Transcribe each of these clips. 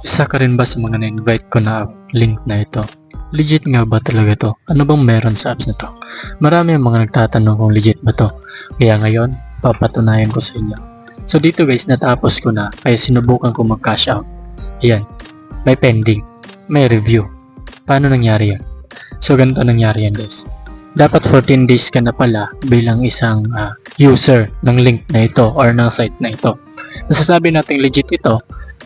Isa ka rin ba sa mga na-invite ko na link na ito? Legit nga ba talaga to? Ano bang meron sa apps na to? Marami ang mga nagtatanong kung legit ba to. Kaya ngayon, papatunayan ko sa inyo. So dito guys, natapos ko na kaya sinubukan ko mag-cash out. Ayan, may pending, may review. Paano nangyari yan? So ganito nangyari yan guys. Dapat 14 days ka na pala bilang isang ah, user ng link na ito or ng site na ito. Nasasabi natin legit ito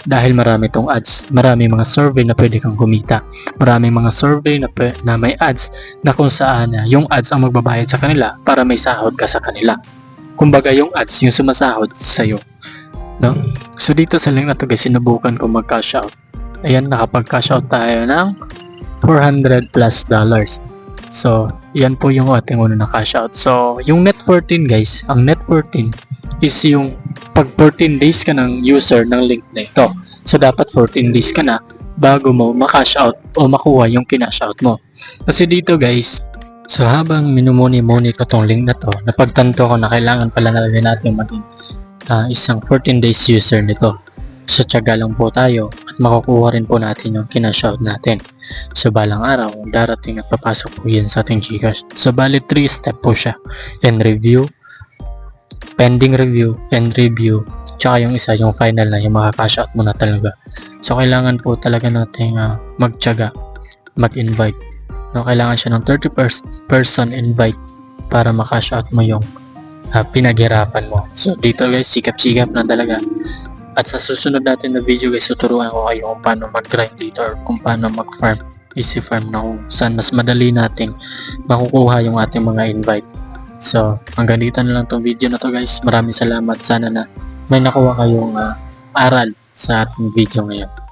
dahil marami tong ads. Marami mga survey na pwede kang kumita. Marami mga survey na, na may ads na kung saan ah, yung ads ang magbabayad sa kanila para may sahod ka sa kanila. Kumbaga yung ads yung sumasahod sa'yo. No? So dito sa link na to guys, sinubukan ko mag-cash out. Ayan, nakapag-cash out tayo ng 400 plus dollars. So, yan po yung ating una na cash out. So, yung net 14 guys, ang net 14 is yung pag 14 days ka ng user ng link na ito. So, dapat 14 days ka na bago mo ma-cash out o makuha yung kinash out mo. Kasi dito guys, so habang minumuni-muni ko tong link na to, napagtanto ko na kailangan pala na natin maging ah, isang 14 days user nito. So, tiyaga lang po tayo at makukuha rin po natin yung kinash out natin. So, balang araw, darating at papasok po yan sa ating Gcash. So, bali 3 step po siya. And review, pending review, and review, tsaka yung isa, yung final na, yung makakash out mo na talaga. So, kailangan po talaga natin uh, magtyaga, mag-invite. No, kailangan siya ng 30 pers- person invite para makash out mo yung ah, pinaghirapan mo. So, dito guys, sikap-sikap na talaga. At sa susunod natin na video guys, tuturuan ko kayo kung paano mag-grind dito or kung paano mag-farm. Easy farm na kung saan mas madali nating makukuha yung ating mga invite. So, hanggang dito na lang tong video na to guys. Maraming salamat. Sana na may nakuha kayong ah, aral sa ating video ngayon.